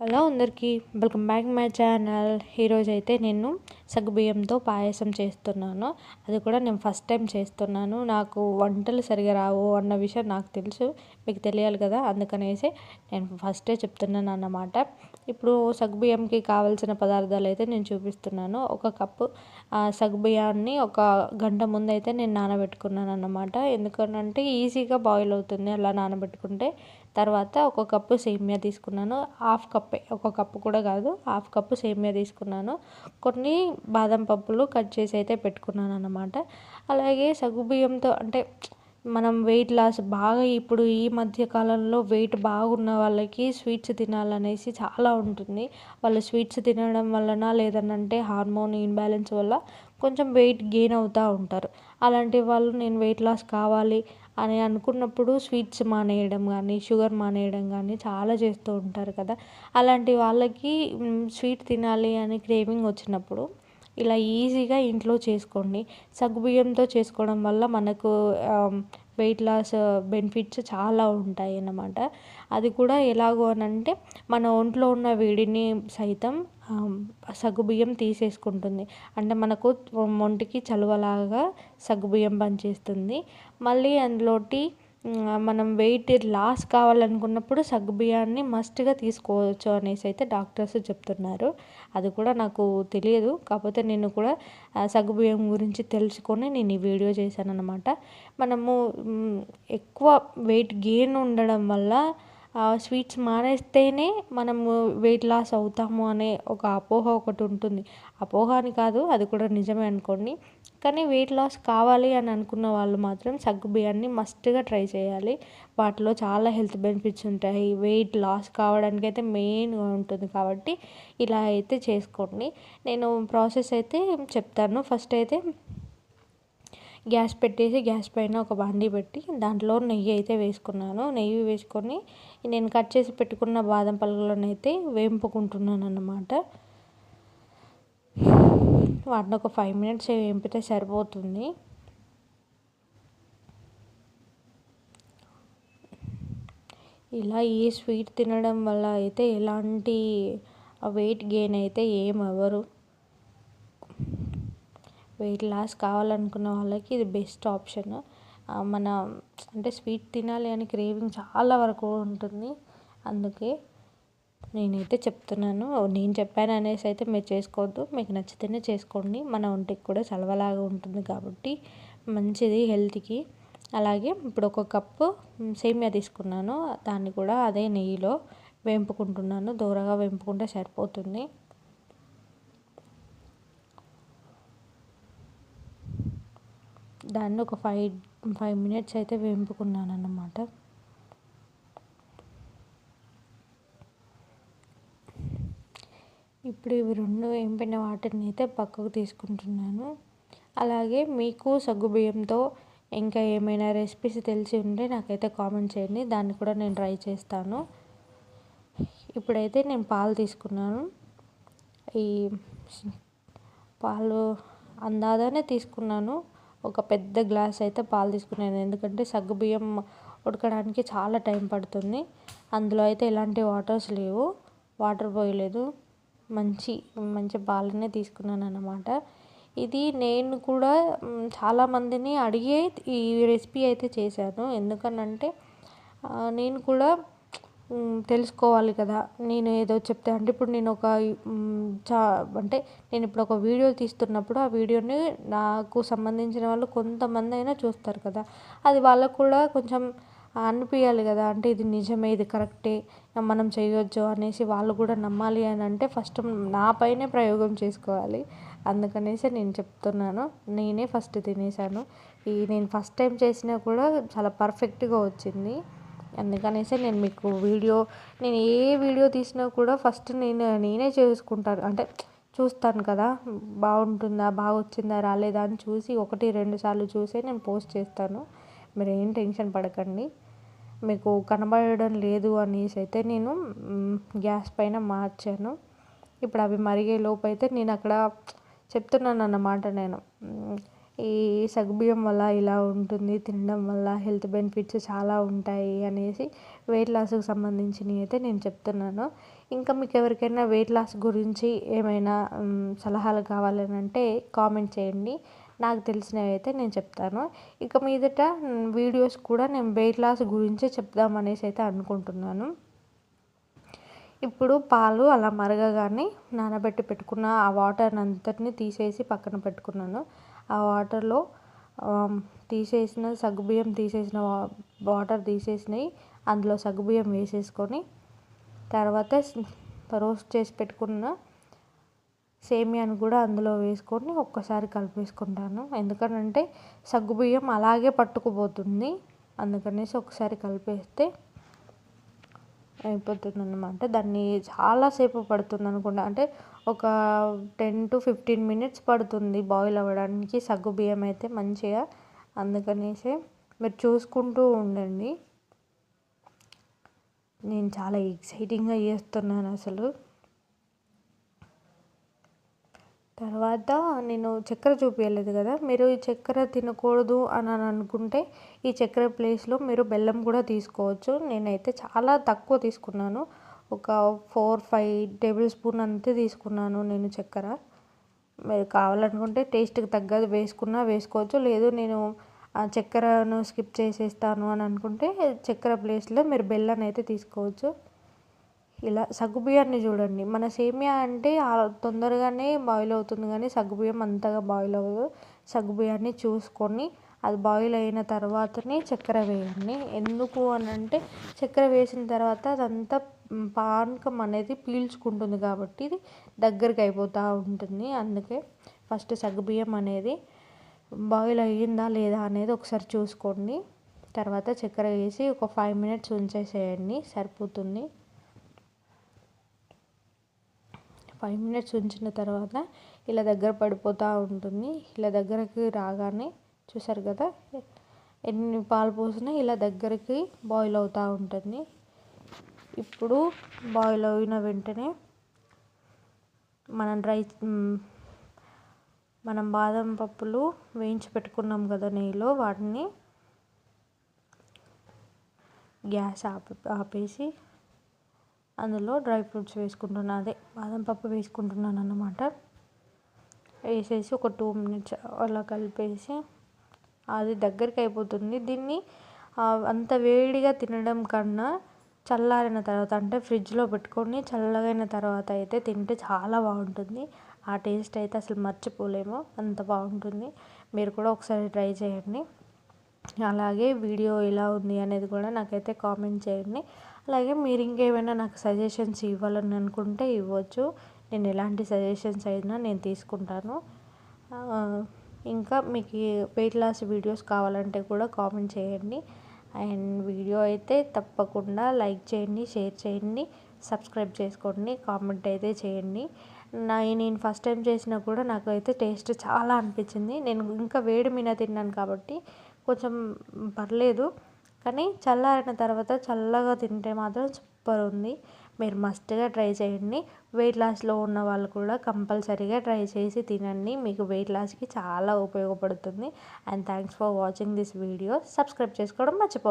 Hello అందరికీ welcome back my channel. ఈరోజు అయితే నేను సగ్గుబియ్యంతో పాయసం చేస్తున్నాను. అది కూడా నేను ఫస్ట్ టైం చేస్తున్నాను. నాకు వంటలు సరిగా రావు అన్న విషయం నాకు తెలుసు. మీకు తెలియాలి కదా? అందుకనేసి నేను ఫస్టే చెప్తున్నాను అన్నమాట ఇప్పుడు సగ్గుబియ్యంకి కావాల్సిన పదార్థాలు అయితే నేను చూపిస్తున్నాను. ఒక కప్పు సగ్గుబియ్యాన్ని ఒక గంట ముందు అయితే నేను నానబెట్టుకున్నాను అన్నమాట. ఎందుకంటే ఈజీగా బాయిల్ అవుతుంది అలా నానబెట్టుకుంటే. తర్వాత ఒక కప్పు సేమియా తీసుకున్నాను. హాఫ్ కప్పే ఒక కప్పు కూడా కాదు హాఫ్ కప్పు సేమియా తీసుకున్నాను. కొన్ని బాదం పప్పులు కట్ చేసి అయితే పెట్టుకున్నాను అన్నమాట. అలాగే సగ్గుబియ్యంతో అంటే మనం వెయిట్ లాస్ బాగా ఇప్పుడు ఈ మధ్య కాలంలో వెయిట్ బాగున్న వాళ్ళకి స్వీట్స్ తినాలనేసి చాలా ఉంటుంది. వాళ్ళు స్వీట్స్ తినడం వలన లేదనంటే హార్మోన్ ఇన్బ్యాలెన్స్ వల్ల కొంచెం వెయిట్ గెయిన్ అవుతూ ఉంటారు. అలాంటి వాళ్ళు నేను వెయిట్ లాస్ కావాలి అని అనుకున్నప్పుడు స్వీట్స్ మానేయడం కానీ షుగర్ మానేయడం కానీ చాలా చేస్తూ ఉంటారు కదా. అలాంటి వాళ్ళకి స్వీట్ తినాలి అని క్రేవింగ్ వచ్చినప్పుడు ఇలా ఈజీగా ఇంట్లో చేసుకోండి. సగ్గుబియ్యంతో చేసుకోవడం వల్ల మనకు వెయిట్ లాస్ బెనిఫిట్స్ చాలా ఉంటాయి అన్నమాట. అది కూడా ఎలాగో అని అంటే మన ఒంట్లో ఉన్న వేడిని సైతం సగ్గుబియ్యం తీసేసుకుంటుంది. అంటే మనకు ఒంటికి చలువలాగా సగ్గుబియ్యం పనిచేస్తుంది. మళ్ళీ అందులోటి మనం వెయిట్ లాస్ కావాలనుకున్నప్పుడు సగ్గుబియ్యాన్ని మస్ట్గా తీసుకోవచ్చు అనేసి అయితే డాక్టర్స్ చెప్తున్నారు. అది కూడా నాకు తెలియదు. కాకపోతే నేను కూడా సగ్గుబియ్యం గురించి తెలుసుకొని నేను ఈ వీడియో చేశాను అనమాట మనము ఎక్కువ వెయిట్ గెయిన్ ఉండడం వల్ల స్వీట్స్ మానేస్తేనే మనము వెయిట్ లాస్ అవుతాము అనే ఒక అపోహ ఒకటి ఉంటుంది. అపోహ అని కాదు అది కూడా నిజమే అనుకోండి. కానీ వెయిట్ లాస్ కావాలి అని అనుకున్న వాళ్ళు మాత్రం సగ్గుబియ్యాన్ని మస్ట్గా ట్రై చేయాలి. వాటిలో చాలా హెల్త్ బెనిఫిట్స్ ఉంటాయి. వెయిట్ లాస్ కావడానికి అయితే మెయిన్గా ఉంటుంది కాబట్టి ఇలా అయితే చేసుకోండి. నేను ప్రాసెస్ అయితే చెప్తాను. ఫస్ట్ అయితే గ్యాస్ పెట్టేసి గ్యాస్ పైన ఒక బాండీ పెట్టి దాంట్లో నెయ్యి అయితే వేసుకున్నాను. నెయ్యి వేసుకొని నేను కట్ చేసి పెట్టుకున్న బాదం పలుకులనైతే వేంపుకుంటున్నాను అన్నమాట వాటిని ఒక ఫైవ్ మినిట్స్ ఎంపితే సరిపోతుంది. ఇలా ఈ స్వీట్ తినడం వల్ల అయితే ఎలాంటి వెయిట్ గెయిన్ అయితే ఏం అవ్వరు. వెయిట్ లాస్ కావాలనుకున్న వాళ్ళకి ఇది బెస్ట్ ఆప్షన్ మన అంటే స్వీట్ తినాలి అని క్రేవింగ్ చాలా వరకు ఉంటుంది. అందుకే నేనైతే చెప్తున్నాను. నేను చెప్పాను అనేసి అయితే మీరు చేసుకోవద్దు. మీకు నచ్చితేనే చేసుకోండి. మన ఒంటికి కూడా చలవలాగా ఉంటుంది కాబట్టి మంచిది హెల్త్కి. అలాగే ఇప్పుడు ఒక కప్పు సేమియా తీసుకున్నాను. దాన్ని కూడా అదే నెయ్యిలో వేంపుకుంటున్నాను. దూరగా వేంపుకుంటే సరిపోతుంది. దాన్ని ఒక ఫైవ్ ఫైవ్ మినిట్స్ అయితే వేంపుకున్నాను అన్నమాట ఇప్పుడు ఇవి రెండు ఎంపిన వాటిని అయితే పక్కకు తీసుకుంటున్నాను. అలాగే మీకు సగ్గుబియ్యంతో ఇంకా ఏమైనా రెసిపీస్ తెలిసి ఉంటే నాకైతే కామెంట్ చేయండి. దాన్ని కూడా నేను ట్రై చేస్తాను. ఇప్పుడైతే నేను పాలు తీసుకున్నాను. ఈ పాలు అందాదనే తీసుకున్నాను. ఒక పెద్ద గ్లాస్ అయితే పాలు తీసుకున్నాను. ఎందుకంటే సగ్గుబియ్యం ఉడకడానికి చాలా టైం పడుతుంది. అందులో అయితే ఎలాంటి వాటర్స్ లేవు. వాటర్ పోయలేదు మంచి మంచి పాలనే తీసుకున్నాను అన్నమాట ఇది నేను కూడా చాలామందిని అడిగే ఈ రెసిపీ అయితే చేశాను. ఎందుకనంటే నేను కూడా తెలుసుకోవాలి కదా. నేను ఏదో చెప్తే అంటే ఇప్పుడు నేను ఒక చా అంటే నేను ఇప్పుడు ఒక వీడియో తీస్తున్నప్పుడు ఆ వీడియోని నాకు సంబంధించిన వాళ్ళు కొంతమంది అయినా చూస్తారు కదా. అది వాళ్ళకు కూడా కొంచెం అనిపించాలి కదా. అంటే ఇది నిజమే ఇది కరెక్టే మనం చేయొచ్చు అనేసి వాళ్ళు కూడా నమ్మాలి అని అంటే ఫస్ట్ నా పైనే ప్రయోగం చేసుకోవాలి. అందుకనేసి నేను చెప్తున్నాను. నేనే ఫస్ట్ తినేసాను. ఈ నేను ఫస్ట్ టైం చేసినా కూడా చాలా పర్ఫెక్ట్గా వచ్చింది. అందుకనేసి నేను మీకు వీడియో నేను ఏ వీడియో తీసినా కూడా ఫస్ట్ నేను నేనే చేసుకుంటాను. అంటే చూస్తాను కదా బాగుంటుందా బాగా వచ్చిందా రాలేదా అని చూసి ఒకటి రెండు సార్లు చూసే నేను పోస్ట్ చేస్తాను. మీరు ఏం టెన్షన్ పడకండి. మీకు కనబడడం లేదు అనేసి అయితే నేను గ్యాస్ పైన మార్చాను. ఇప్పుడు అవి మరిగే లోపు అయితే నేను అక్కడ చెప్తున్నాను అన్నమాట నేను. ఈ సగ్గుబియ్యం వల్ల ఇలా ఉంటుంది తినడం వల్ల హెల్త్ బెనిఫిట్స్ చాలా ఉంటాయి అనేసి వెయిట్ లాస్కి సంబంధించినవి అయితే నేను చెప్తున్నాను. ఇంకా మీకు ఎవరికైనా వెయిట్ లాస్ గురించి ఏమైనా సలహాలు కావాలని అంటే కామెంట్ చేయండి. నాకు తెలిసినవి అయితే నేను చెప్తాను. ఇక మీదట వీడియోస్ కూడా నేను వెయిట్ లాస్ గురించే చెప్దామనేసి అయితే అనుకుంటున్నాను. ఇప్పుడు పాలు అలా మరగగానే నానబెట్టి పెట్టుకున్న ఆ వాటర్ అంతటిని తీసేసి పక్కన పెట్టుకున్నాను. ఆ వాటర్లో తీసేసిన సగ్గుబియ్యం తీసేసిన వాటర్ తీసేసినవి అందులో సగ్గుబియ్యం వేసేసుకొని తర్వాత రోస్ట్ చేసి పెట్టుకున్న సేమియాను కూడా అందులో వేసుకొని ఒక్కసారి కలిపేసుకుంటాను. ఎందుకనంటే సగ్గుబియ్యం అలాగే పట్టుకుపోతుంది. అందుకనేసి ఒకసారి కలిపేస్తే అయిపోతుంది అనమాట దాన్ని చాలాసేపు పడుతుంది అనుకుంటా. అంటే ఒక టెన్ టు ఫిఫ్టీన్ మినిట్స్ పడుతుంది బాయిల్ అవ్వడానికి. సగ్గు బియ్యం అయితే మంచిగా. అందుకనేసి మీరు చూసుకుంటూ ఉండండి. నేను చాలా ఎక్సైటింగ్గా చేస్తున్నాను అసలు. తర్వాత నేను చక్కెర చూపించలేదు కదా మీరు ఈ చక్కెర తినకూడదు అని అనుకుంటే ఈ చక్కెర ప్లేస్లో మీరు బెల్లం కూడా తీసుకోవచ్చు. నేనైతే చాలా తక్కువ తీసుకున్నాను. ఒక ఫోర్ ఫైవ్ టేబుల్ స్పూన్ అంతే తీసుకున్నాను నేను చక్కెర. మీరు కావాలనుకుంటే టేస్ట్కి తగ్గది వేసుకున్నా వేసుకోవచ్చు. లేదు నేను ఆ చక్కెరను స్కిప్ చేసేస్తాను అని అనుకుంటే చక్కెర ప్లేస్లో మీరు బెల్లం అయితే తీసుకోవచ్చు. ఇలా సగ్గుబియ్యాన్ని చూడండి. మన సేమియా అంటే తొందరగానే బాయిల్ అవుతుంది కానీ సగ్గుబియ్యం అంతగా బాయిల్ అవ్వదు. సగ్గుబియ్యాన్ని చూసుకొని అది బాయిల్ అయిన తర్వాతనే చక్కెర వేయండి. ఎందుకు అని అంటే చక్కెర వేసిన తర్వాత అదంతా పానకం అనేది పీల్చుకుంటుంది కాబట్టి ఇది దగ్గరికి అయిపోతూ ఉంటుంది. అందుకే ఫస్ట్ సగ్గుబియ్యం అనేది బాయిల్ అయ్యిందా లేదా అనేది ఒకసారి చూసుకోండి. తర్వాత చక్కెర వేసి ఒక ఫైవ్ మినిట్స్ ఉంచేసేయండి. సరిపోతుంది. ఫైవ్ మినిట్స్ ఉంచిన తర్వాత ఇలా దగ్గర పడిపోతూ ఉంటుంది. ఇలా దగ్గరికి రాగానే చూసారు కదా ఎన్ని పాలు పోసినా ఇలా దగ్గరికి బాయిల్ అవుతూ ఉంటుంది. ఇప్పుడు బాయిల్ అయిన వెంటనే మనం డ్రై మనం బాదం పప్పులు వేయించి పెట్టుకున్నాం కదా నెయ్యిలో వాటిని గ్యాస్ ఆపి ఆపేసి అందులో డ్రై ఫ్రూట్స్ వేసుకుంటున్నాను అదే బాదం పప్పు వేసుకుంటున్నాను అన్నమాట. వేసేసి ఒక టూ మినిట్స్ అలా కలిపేసి అది దగ్గరికి అయిపోతుంది. దీన్ని అంత వేడిగా తినడం కన్నా చల్లారిన తర్వాత అంటే ఫ్రిడ్జ్లో పెట్టుకొని చల్లగైన తర్వాత అయితే తింటే చాలా బాగుంటుంది. ఆ టేస్ట్ అయితే అసలు మర్చిపోలేము. అంత బాగుంటుంది. మీరు కూడా ఒకసారి ట్రై చేయండి. అలాగే వీడియో ఎలా ఉంది అనేది కూడా నాకైతే కామెంట్ చేయండి. అలాగే మీరు ఇంకేమైనా నాకు సజెషన్స్ ఇవ్వాలని అనుకుంటే ఇవ్వచ్చు. నేను ఎలాంటి సజెషన్స్ అయినా నేను తీసుకుంటాను. ఇంకా మీకు వెయిట్ లాస్ వీడియోస్ కావాలంటే కూడా కామెంట్ చేయండి. అండ్ వీడియో అయితే తప్పకుండా లైక్ చేయండి షేర్ చేయండి సబ్స్క్రైబ్ చేసుకోండి కామెంట్ అయితే చేయండి. నా నేను ఫస్ట్ టైం చేసినా కూడా నాకు అయితే టేస్ట్ చాలా అనిపించింది. నేను ఇంకా వేడి మీద తిన్నాను కాబట్టి కొంచెం పర్లేదు. కానీ చల్లారిన తర్వాత చల్లగా తింటే మాత్రం సూపర్ ఉంది. మీరు మస్ట్గా ట్రై చేయండి. వెయిట్ లాస్లో ఉన్న వాళ్ళు కూడా కంపల్సరీగా ట్రై చేసి తినండి. మీకు వెయిట్ లాస్కి చాలా ఉపయోగపడుతుంది. And thanks for watching this video subscribe చేసుకోవడం మర్చిపో